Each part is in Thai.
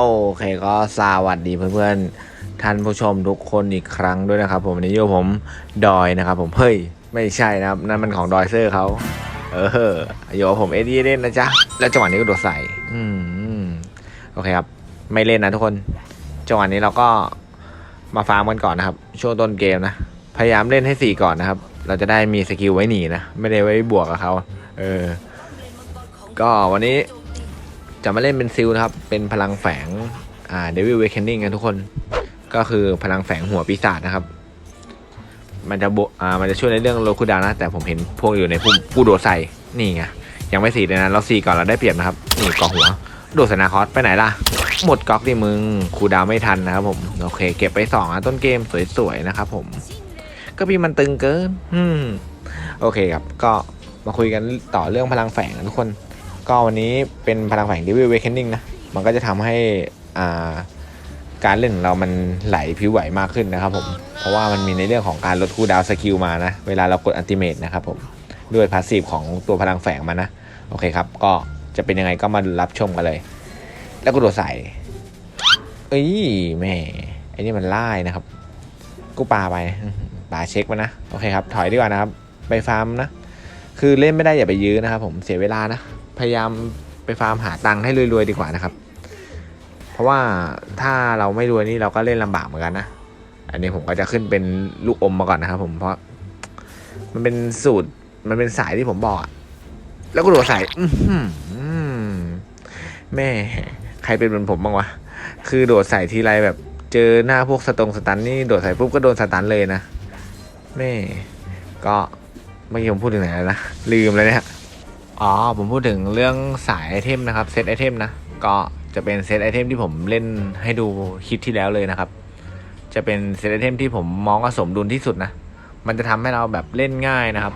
โอเคก็สวัสดีเพื่อนๆท่านผู้ชมทุกคนอีกครั้งด้วยนะครับ ผมวันนี้อยู่กับผมดอยนะครับ ผมเฮ้ยไม่ใช่นะครับนั่นมันของดอยเซอร์เขาเอออยู่กับผมเอ็ดดี้เล่นนะจ๊ะแล้วจังหวะนี้ก็โดดใส่อืมโอเคครับ ไม่เล่นนะทุกคนจังหวะนี้เราก็มาฟาร์มกันก่อนนะครับ ช่วงต้นเกมนะพยายามเล่นให้สี่ก่อนนะครับ เราจะได้มีสกิลไว้หนีนะไม่ได้ไว้บวกกับเขาเออก็วันนี้ จะมาเล่นเป็นซิลนะครับ เป็นพลังแฝงอ่าเดวิลเวคเคนนิ่งกันทุกคน ก็คือพลังแฝงหัวปีศาจนะครับ มันจะบอ่ามันจะช่วยในเรื่องโลคูดานะ แต่ผมเห็นพวกอยู่ในพุ่มผู้โดดใส่นี่ไงยังไม่สีเลยนะเราสีก่อนเราได้เปรียบนะครับนี่กอหัว โดดสนาคอสไปไหนล่ะ หมดก๊อกดิมึงคูดาวไม่ทันนะครับผม โอเค เก็บไปสองอะต้นเกมสวยๆนะครับผมก็พี่มันตึงเกิน อืม โอเคครับ ก็มาคุยกันต่อเรื่องพลังแฝงกันทุกคน ก็วันนี้เป็นพลังแฝง Devil Awakening นะ มันก็จะทำให้อ่าการเล่นของเรามันไหลผิวไหวมากขึ้นนะครับผม เพราะว่ามันมีในเรื่องของการลดคูลดาวสกิลมานะ เวลาเรากดอันติเมตนะครับผม ด้วยพาสซีฟของตัวพลังแฝงมันะ โอเคครับ ก็จะเป็นยังไงก็มารับชมกันเลย แล้วก็โดดใส่เอ้ยแม่ไอ้นี่มันไล่นะครับ กูปลาไปอื้อหือปาเช็คมานะ โอเคครับ ถอยดีกว่านะครับ ไปฟาร์มนะ คือเล่นไม่ได้อย่าไปยื้อนะครับผม เสียเวลานะ พยายามไปฟาร์มหาตังค์ให้รวยๆดีกว่านะครับ เพราะว่าถ้าเราไม่รวยนี่เราก็เล่นลำบากเหมือนกันนะ อันนี้ผมก็จะขึ้นเป็นลูกอมมาก่อนนะครับ ผมเพราะ มันเป็นสูตรมันเป็นสายที่ผมบอกอะแล้วก็โดดใส่อื้อหือแม่ ใครเป็นเหมือนผมบ้างวะ คือโดดใส่ทีไรแบบ เจอหน้าพวกสตงสตันนี่โดดใส่ปุ๊บก็โดนสตันเลยนะแม่ ก็เมื่อกี้ผมพูดถึงไหนแล้วนะ ลืมเลยเนี่ย อ๋อ ผมพูดถึงเรื่องสายไอเทมนะครับเซตไอเทมนะ ก็จะเป็นเซตไอเทมที่ผมเล่นให้ดูคลิปที่แล้วเลยนะครับ จะเป็นเซตไอเทมที่ผมมองว่าสมดุลที่สุดนะ มันจะทำให้เราแบบเล่นง่ายนะครับ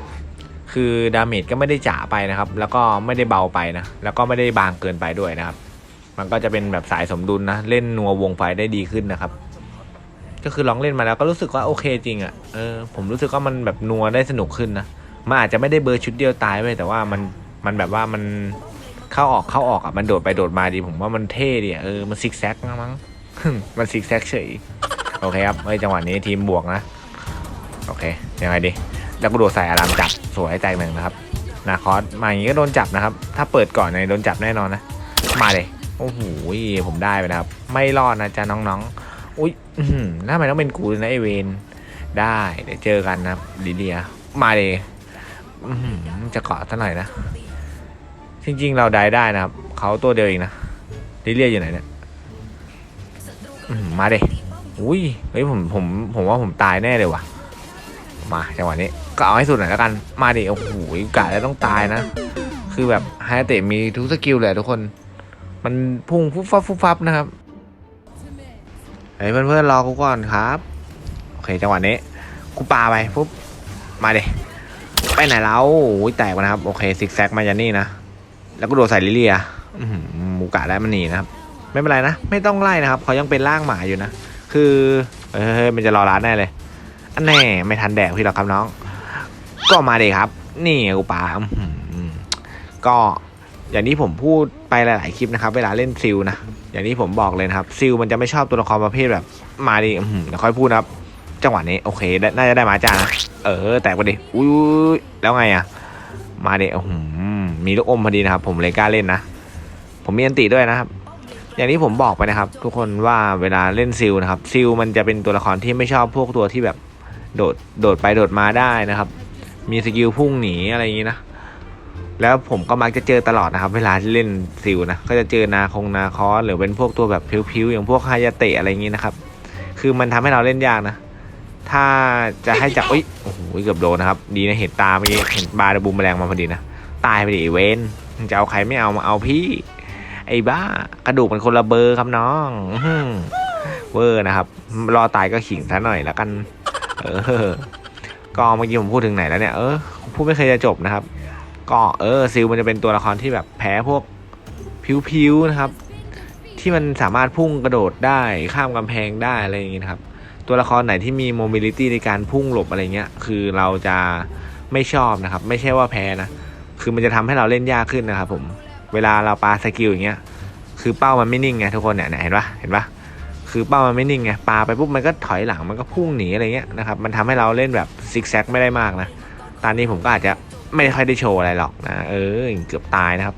คือดาเมจก็ไม่ได้จ๋าไปนะครับ แล้วก็ไม่ได้เบาไปนะ แล้วก็ไม่ได้บางเกินไปด้วยนะครับ มันก็จะเป็นแบบสายสมดุลนะ เล่นนัววงไฟได้ดีขึ้นนะครับ ก็คือลองเล่นมาแล้วก็รู้สึกว่าโอเคจริงอะ่ะ เออ ผมรู้สึกว่ามันแบบนัวได้สนุกขึ้นนะ มันอาจจะไม่ได้เบอร์ชุดเดียวตายไปแต่ว่ามัน มันแบบว่ามันเข้าออกเข้าออกอะมันโดดไปโดดมาดีผมว่ามันเท่ดีเออมันซิกแซกมั้งมันซิกแซกเฉยโอเคครับเอ้จังหวะนี้ทีมบวกนะโอเคยังไงดีแล้วก็โดดใส่อารามจับสวยแตกหนึ่งนะครับนาคอสมาอย่างนี้ก็โดนจับนะครับ ถ้าเปิดก่อนเนี่ยโดนจับแน่นอนนะมาเลยโอ้โหผมได้ไปนะครับ ไม่รอดนะจ๊ะน้องๆ อุ้ยอื้อหือน่าไม่ต้องเป็นกูนะไอเวนได้เดี๋ยวเจอกันนะลิเลียมาเลยอื้อหือจะเกาะซะหน่อยนะ จริงๆ เราได้ได้นะครับ เขาตัวเดียวเองนะลิเลียอยู่ไหนเนี่ยมาเดอุ้ย เฮ้ยผมผม ผมว่าผมตายแน่เลยว่ะ มาจังหวะนี้ ก็เอาให้สุดหน่อยแล้วกัน มาดิ โอ้โหกะแล้วต้องตายนะ คือแบบไฮเตะมีทุกสกิลเลยทุกคน มันพุ่งฟุบฟับฟุบฟับนะครับเฮ้ยเพื่อนๆรอกูก่อนครับ โอเคจังหวะนี้ กูปาไปปุ๊บ มาเดไปไหนแล้วโอ้ยแตกไปนะครับ โอเคซิกแซกมายันนี่นะ แล้วก็โดดใส่ลิเลียหมูกะได้มันหนีนะครับ ไม่เป็นไรนะ ไม่ต้องไล่นะครับเขายังเป็นร่างหมาอยู่นะ คือเฮ้ยมันจะรอร้านแน่เลย อันแน่ไม่ทันแดกพี่หรอกครับน้อง ก็มาเลยครับ นี่กูปาก็อย่างที่ผมพูดไปหลาย ๆ คลิปนะครับ เวลาเล่นซิลนะ อย่างที่ผมบอกเลยนะครับซิลมันจะไม่ชอบตัวละครประเภทแบบ มาดิเดี๋ยวค่อยพูดนะครับ จังหวะนี้โอเค น่าจะได้มาจ้านะเออ แตกไปดิอุ้ยแล้วไงอะมาดิอ้โห มีลูกอมพอดีนะครับ ผมเลยกล้าเล่นนะ ผมมีอันติด้วยนะครับ อย่างที่ผมบอกไปนะครับ ทุกคนว่าเวลาเล่นซิลนะครับซิลมันจะเป็นตัวละครที่ไม่ชอบพวกตัวที่แบบโดดโดดไปโดดมาได้นะครับ มีสกิลพุ่งหนีอะไรอย่างนี้นะแล้วผมก็มักจะเจอตลอดนะครับ เวลาที่เล่นซิลนะก็จะเจอนาคงนาคอสหรือเป็นพวกตัวแบบพิ้วๆอย่างพวกฮายาเตะอะไรอย่างนี้นะครับ คือมันทำให้เราเล่นยากนะถ้าจะให้จับอุ้ยโอ้โหเกือบโดนนะครับ ดีนะเห็นตาเมื่อกี้เห็นบาร์บูมแมลงมาพอดีนะ ตายไปดิเวนจะเอาใครไม่เอามาเอาพี่ ไอ้บ้า กระดูกมันคนละเบอร์ครับน้องเวอร์นะครับ รอตายก็ขิงซะหน่อยแล้วกัน เออ ก็เมื่อกี้ผมพูดถึงไหนแล้วเนี่ย เออ พูดไม่เคยจะจบนะครับ ก็เออซิลมันจะเป็นตัวละครที่แบบแพ้พวกผิวๆนะครับ ที่มันสามารถพุ่งกระโดดได้ข้ามกำแพงได้อะไรอย่างเงี้ยนะครับ ตัวละครไหนที่มีโมบิลิตี้ในการพุ่งหลบอะไรเงี้ย คือเราจะไม่ชอบนะครับ ไม่ใช่ว่าแพ้นะ คือมันจะทำให้เราเล่นยากขึ้นนะครับผมเวลาเราปาสกิลอย่างเงี้ยคือเป้ามันไม่นิ่งไงทุกคนเนี่ยเห็นปะเห็นปะคือเป้ามันไม่นิ่งไงปาไปปุ๊บมันก็ถอยหลังมันก็พุ่งหนีอะไรเงี้ยนะครับมันทำให้เราเล่นแบบซิกแซกไม่ได้มากนะตอนนี้ผมก็อาจจะไม่ค่อยได้โชว์อะไรหรอกนะเออเกือบตายนะครับ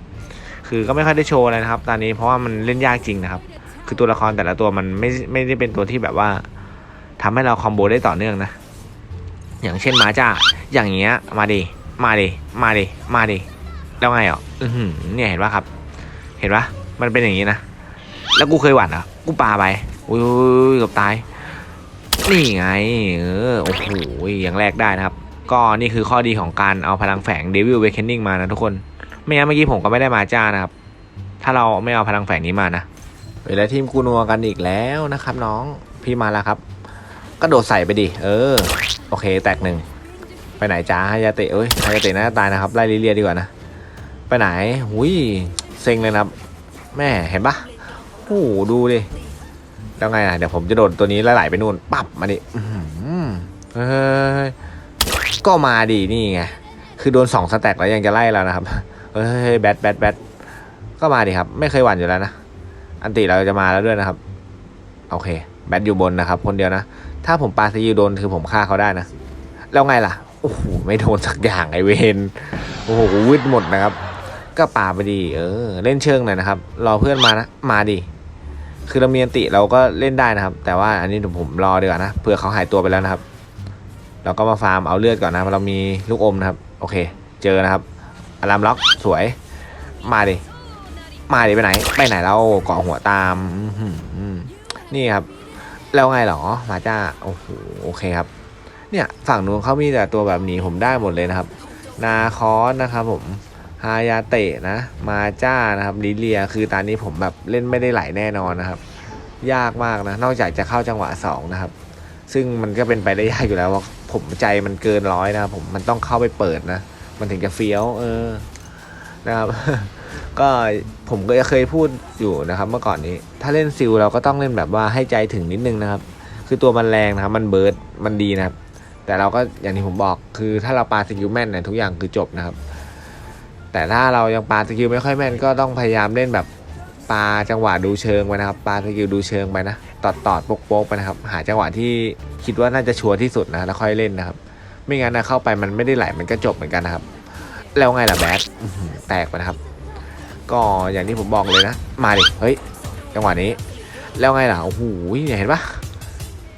คือก็ไม่ค่อยได้โชว์อะไรนะครับ ตอนนี้เพราะว่ามันเล่นยากจริงนะครับ คือตัวละครแต่ละตัวมันไม่ไม่ได้เป็นตัวที่แบบว่าทำให้เราคอมโบได้ต่อเนื่องนะอย่างเช่นมาจ้าอย่างเงี้ยมาดิ มาดิมาดิมาดิแล้วไงอะอือหือเนี่ยเห็นปะครับ เห็นปะมันเป็นอย่างนี้นะแล้วกูเคยหวั่นอะกูปาไปอุ้ยเกือบตายนี่ไงเออโอ้โหอย่างแรกได้นะครับ ก็นี่คือข้อดีของการเอาพลังแฝง Devil Awakening มานะทุกคนไม่งั้นเมื่อกี้ผมก็ไม่ได้มาจ้านะครับ ถ้าเราไม่เอาพลังแฝงนี้มานะเวลาทีมกูนัวกันอีกแล้วนะครับ น้องพี่มาแล้วครับกระโดดใส่ไปดิเออ โอเค แตกหนึ่ง ไปไหนจ้าฮายาเตะเอ้ยฮายาเตะน่าจะตายนะครับไล่ลิเลียดีกว่านะไปไหนหุยเซ็งเลยนะครับแม่เห็นปะโอ้โหดูดิแล้วไงอะเดี๋ยวผมจะโดดตัวนี้แล้วไหลไปนู่นปั๊บมาดิอื้อหือเฮ้ยก็มาดีนี่ไงคือโดนสองสแต็กแล้วยังจะไล่แล้วนะครับเฮ้ยแบทแบทแบทก็มาดิครับ ไม่เคยหวั่นอยู่แล้วนะอันติเราจะมาแล้วด้วยนะครับโอเคแบทอยู่บนนะครับ คนเดียวนะถ้าผมปาซียูโดนคือผมฆ่าเขาได้นะแล้วไงล่ะ อ้โหไม่โดนสักอย่างไอเวนโอ้โหวืดหมดนะครับ ก็ปาไปดี เออ เล่นเชิงหน่อยนะครับ รอเพื่อนมานะ มาดิ คือเรามีอันติเราก็เล่นได้นะครับ แต่ว่าอันนี้เดี๋ยวผมรอดีกว่านะ เผื่อเขาหายตัวไปแล้วนะครับ เราก็มาฟาร์มเอาเลือดก่อนนะ เราเรามีลูกอมนะครับ โอเค เจอนะครับอารามล็อกสวย มาดิ มาดิไปไหน ไปไหนเราเกาะหัวตาม นี่ครับ แล้วไงหรอ มาจ้า โอ้โห โอเคครับ เนี่ยฝั่งนู้นเขามีแต่ตัวแบบหนีผมได้หมดเลยนะครับ นาคอสนะครับผมฮายาเตะนะ มาจ้านะครับลิเลียคือตอนนี้ผมแบบเล่นไม่ได้ไหลแน่นอนนะครับ ยากมากนะ นอกจากจะเข้าจังหวะสองนะครับ ซึ่งมันก็เป็นไปได้ยากอยู่แล้วว่าผมใจมันเกินร้อยนะครับผมมันต้องเข้าไปเปิดนะ มันถึงจะเฟี้ยว เออนะครับก็ผมก็เคยพูดอยู่นะครับเมื่อก่อนนี้ ถ้าเล่นซิลเราก็ต้องเล่นแบบว่าให้ใจถึงนิดนึงนะครับ คือตัวมันแรงนะครับ มันเบิร์ดมันดีนะครับ แต่เราก็อย่างที่ผมบอกคือถ้าเราปาสกิลแม่นเนี่ยทุกอย่างคือจบนะครับ แต่ถ้าเรายังปาสกิลไม่ค่อยแม่นก็ต้องพยายามเล่นแบบปาจังหวะดูเชิงไปนะครับปาสกิลดูเชิงไปนะตอดตอดๆโป๊กไปนะครับ หาจังหวะที่คิดว่าน่าจะชัวร์ที่สุดนะแล้วค่อยเล่นนะครับ ไม่งั้นนะเข้าไปมันไม่ได้ไหลมันก็จบเหมือนกันนะครับ แล้วไงล่ะแบทแตกไปนะครับ ก็อย่างที่ผมบอกเลยนะ มาดิเฮ้ยจังหวะนี้ แล้วไงล่ะโอ้โหเห็นปะ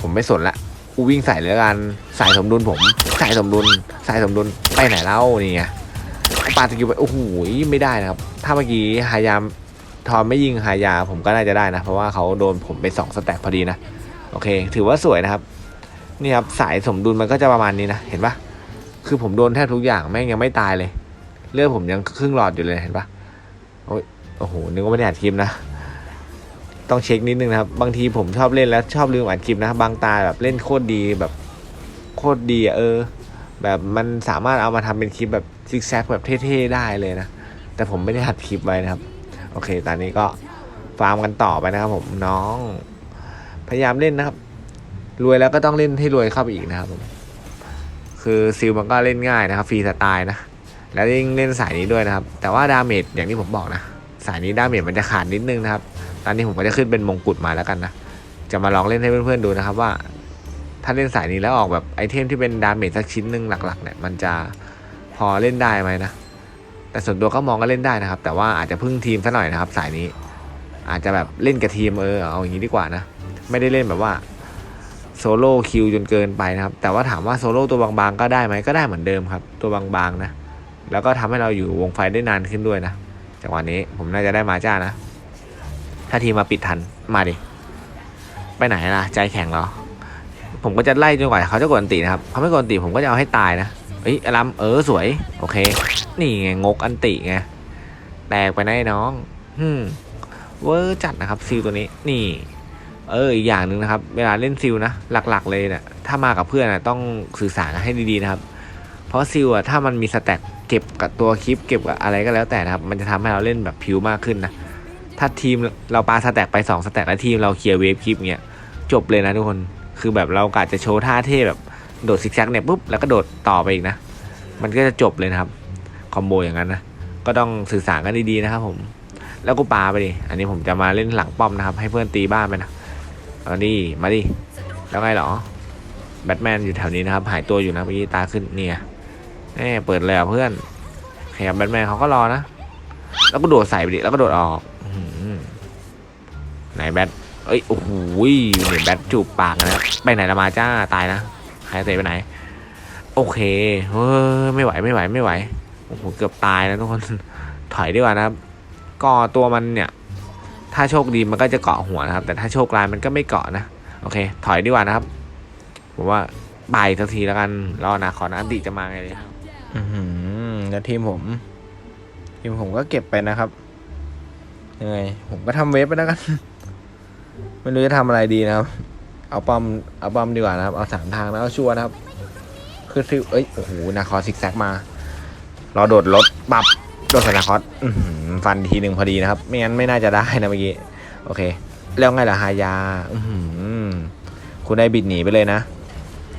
ผมไม่สนละ กูวิ่งใส่เลยละกันสายสมดุลผมสายสมดุลสายสมดุลไปไหนเล่านี่ไงปาสกิลไปโอ้โหไม่ได้นะครับ ถ้าเมื่อกี้หายามทอมไม่ยิงหายาผมก็น่าจะได้นะ เพราะว่าเขาโดนผมไปสองสแต็กพอดีนะ โอเค ถือว่าสวยนะครับ นี่ครับสายสมดุลมันก็จะประมาณนี้นะ เห็นปะคือผมโดนแทบทุกอย่างแม่งยังไม่ตายเลย เลือดผมยังครึ่งหลอดอยู่เลยเห็นปะโอ้ยโอ้โหนึกว่าไม่ได้อัดคลิปนะ ต้องเช็คนิดนึงนะครับบางทีผมชอบเล่นแล้วชอบลืมอัดคลิปนะบางตาแบบเล่นโคตรดีแบบโคตรดีอะเออ แบบมันสามารถเอามาทำเป็นคลิปแบบซิกแซกแบบเท่ๆได้เลยนะ แต่ผมไม่ได้อัดคลิปไว้นะครับ โอเค ตอนนี้ก็ฟาร์มกันต่อไปนะครับผมน้อง พยายามเล่นนะครับ รวยแล้วก็ต้องเล่นให้รวยเข้าไปอีกนะครับผมคือซิลมันก็เล่นง่ายนะครับฟรีสไตล์นะแล้วยิ่งเล่นสายนี้ด้วยนะครับ แต่ว่าดาเมจอย่างที่ผมบอกนะ สายนี้ดาเมจมันจะขาดนิดนึงนะครับ อนนี้ผมก็จะขึ้นเป็นมงกุฎมาแล้วกันนะ จะมาลองเล่นให้เพื่อนๆดูนะครับว่า ถ้าเล่นสายนี้แล้วออกแบบไอเทมที่เป็นดาเมจสักชิ้นหนึ่งหลักๆเนี่ยมันจะพอเล่นได้ไหมนะ แต่ส่วนตัวก็มองก็เล่นได้นะครับ แต่ว่าอาจจะพึ่งทีมซะหน่อยนะครับ สายนี้ อาจจะแบบเล่นกับทีมเออเอาอย่างนี้ดีกว่านะ ไม่ได้เล่นแบบว่าโซโล่คิวจนเกินไปนะครับ แต่ว่าถามว่าโซโล่ตัวบางๆก็ได้ไหมก็ได้เหมือนเดิมครับ ตัวบางๆนะ แล้วก็ทำให้เราอยู่วงไฟได้นานขึ้นด้วยนะจังหวะนี้ผมน่าจะได้มาจ้านะ ถ้าทีมมาปิดทันมาดิ ไปไหนล่ะ ใจแข็งเหรอ ผมก็จะไล่จนกว่าเขาจะกดอันตินะครับเขาไม่กดอันติผมก็จะเอาให้ตายนะเฮ้ยอลัมเออสวย โอเค นี่ไงงกอันติไงแตกไปไอ้น้องฮึมเวอร์จัดนะครับซิลตัวนี้นี่ เอออีกอย่างหนึ่งนะครับ เวลาเล่นซิลนะหลักๆ เลยเนะี่ยถ้ามากับเพื่อนนะต้องสื่อสารให้ดีๆนะครับ เพราะซิลอะถ้ามันมีสแต็กเก็บกับตัวคลิปเก็บกับอะไรก็แล้วแต่นะครับ มันจะทำให้เราเล่นแบบผิวมากขึ้นนะ ถ้าทีมเราปาสแต็กไป2สแต็กแล้วทีมเราเคลียร์เวฟคลิปเงี้ยจบเลยนะทุกคนคือแบบเรากะจะโชว์ท่าเท่แบบโดดซิกแซกเนี่ยปุ๊บแล้วก็โดดต่อไปอีกนะ มันก็จะจบเลยนะครับคอมโบอย่างนั้นนะก็ต้องสื่อสารกันดีๆนะครับผมแล้วก็ปาไปดิอันนี้ผมจะมาเล่นหลังป้อมนะครับ ให้เพื่อนตีบ้านไปนะเอาดิมาดิแล้วไงหรอแบทแมนอยู่แถวนี้นะครับหายตัวอยู่นะเมื่อกี้ตาขึ้นเนี่ยแน่เปิดเลยอะเพื่อนแขยับแบทแมนเขาก็รอนะ แล้วก็โดดใส่ไปดิแล้วก็โดดออก ไหนแบทเอ้ยโอ้โหเหนี่ยแบทจูบปากนะไปไหนละมาจ้าตายนะใครเตะไปไหน โอเคเฮ้ยไม่ไหวไม่ไหวไม่ไหวโอ้โหเกือบตายนะทุกคนถอยดีกว่านะครับก็ตัวมันเนี่ยถ้าโชคดีมันก็จะเกาะหัวนะครับ แต่ถ้าโชคร้ายมันก็ไม่เกาะนะโอเค ถอยดีกว่านะครับผมว่าบายสักทีแล้วกันรอนะขอนะอันติจะมาไงเลยครับอือหือแล้วทีมผม ทีมผมก็เก็บไปนะครับยังไงผมก็ทำเวฟไปแล้วกัน ไม่รู้จะทำอะไรดีนะครับ เอาป้อมเอาป้อมดีกว่านะครับ เอาสามทางแล้วเอาชัวร์นะครับ คือซิลเอ้ยโอ้โหนาคอซิกแซกมารอโดดรถปับโดดใส่นาคอสฟันทีหนึ่งพอดีนะครับ ไม่งั้นไม่น่าจะได้นะเมื่อกี้โอเค แล้วไงล่ะฮายาอืคุณได้บิดหนีไปเลยนะ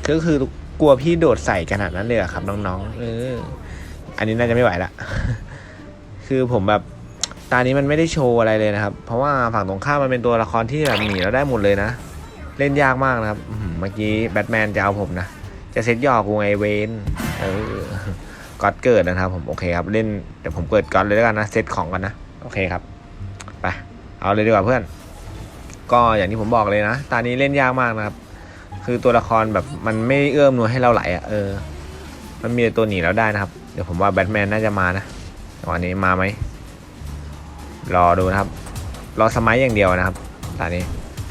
ก็คือกลัวพี่โดดใส่ขนาดนั้นเลยครับน้องๆเอออันนี้น่าจะไม่ไหวละคือผมแบบ ตานี้มันไม่ได้โชว์อะไรเลยนะครับ เพราะว่าฝั่งตรงข้ามมันเป็นตัวละครที่แบบหนีแล้วได้หมดเลยนะ เล่นยากมากนะครับเมื่อกี้แบทแมนจะเอาผมนะ จะเซตหยอกกูไงเวนเออก็อดเกิดนะครับผมโอเคครับเล่นเดี๋ยวผมเปิดก่อนเลยแล้วกันนะเซตของกันนะโอเคครับไปเอาเลยดีกว่าเพื่อน ก็อย่างที่ผมบอกเลยนะ ตานี้เล่นยากมากนะครับ คือตัวละครแบบมันไม่เอื้อมหนวยให้เราไหลอะเออ มันมีแต่ตัวหนีแล้วได้นะครับ เดี๋ยวผมว่าแบทแมนน่าจะมานะวันนี้มาไหม รอดูนะครับ รอสมัยอย่างเดียวนะครับตอนนี้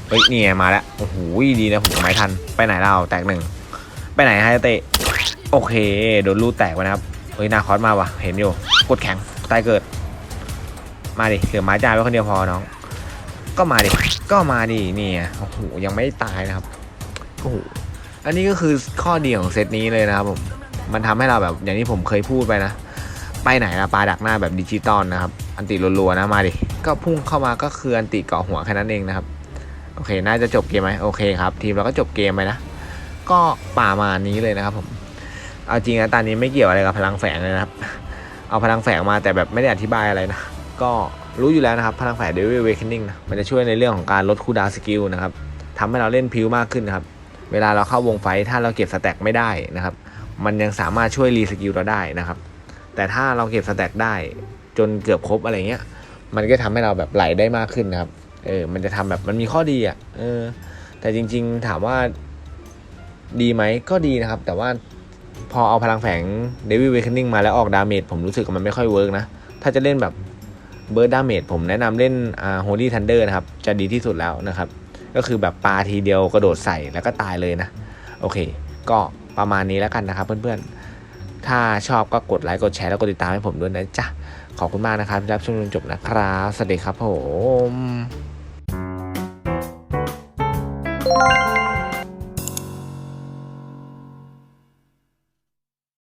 เฮ้ยนี่มาแล้วโอ้โหดีนะผมสมัยทันไปไหนเราแตกหนึ่งไปไหนให้เตะโอเคโดนลูดแตกไปนะครับเฮ้ยนาคอสมาว่ะเห็นอยู่กดแข็งตายเกิด มาดิเหลือไม้จ่ายไว้คนเดียวพอน้อง ก็มาดิก็มาดินี่โอ้โหยังไม่ตายนะครับโอ้โหอันนี้ก็คือข้อดีของเซตนี้เลยนะครับผมมันทำให้เราแบบอย่างที่ผมเคยพูดไปนะ ไปไหนละปลาดักหน้าแบบดิจิตอลนะครับ อันติรัวๆนะมาดิ ก็พุ่งเข้ามาก็คืออันติเกาะหัวแค่นั้นเองนะครับ โอเค น่าจะจบเกมไหมโอเคครับ ทีมเราก็จบเกมไปนะ ก็ป่ามานี้เลยนะครับผม เอาจริงนะตอนนี้ไม่เกี่ยวอะไรกับพลังแฝงเลยนะครับ เอาพลังแฝงมาแต่แบบไม่ได้อธิบายอะไรนะ ก็รู้อยู่แล้วนะครับ พลังแฝง Devil Awakening นะ มันจะช่วยในเรื่องของการลดคูลดาวสกิลนะครับทำให้เราเล่นพิวมากขึ้นนะครับ เวลาเราเข้าวงไฟถ้าเราเก็บสแต็กไม่ได้นะครับ มันยังสามารถช่วยรีสกิลเราได้นะครับ แต่ถ้าเราเก็บสแต็กได้ จนเกือบครบอะไรเงี้ย มันก็ทำให้เราแบบไหลได้มากขึ้นนะครับ เออ มันจะทำแบบมันมีข้อดีอะ เออ แต่จริง ๆ ถามว่าดีไหมก็ดีนะครับ แต่ว่าพอเอาพลังแฝง Devil Awakening มาแล้วออกดาเมจผมรู้สึกว่ามันไม่ค่อยเวิร์กนะ ถ้าจะเล่นแบบเบิร์ดดาเมจผมแนะนำเล่นอ่า Holy Thunder นะครับ จะดีที่สุดแล้วนะครับ ก็คือแบบปาทีเดียวกระโดดใส่แล้วก็ตายเลยนะ โอเค ก็ประมาณนี้แล้วกันนะครับเพื่อนๆ ถ้าชอบก็กดไลค์กดแชร์แล้วกดติดตามให้ผมด้วยนะจ๊ะ ขอบคุณมากนะครับรับชมจนจบนะครับ สวัสดีครับผม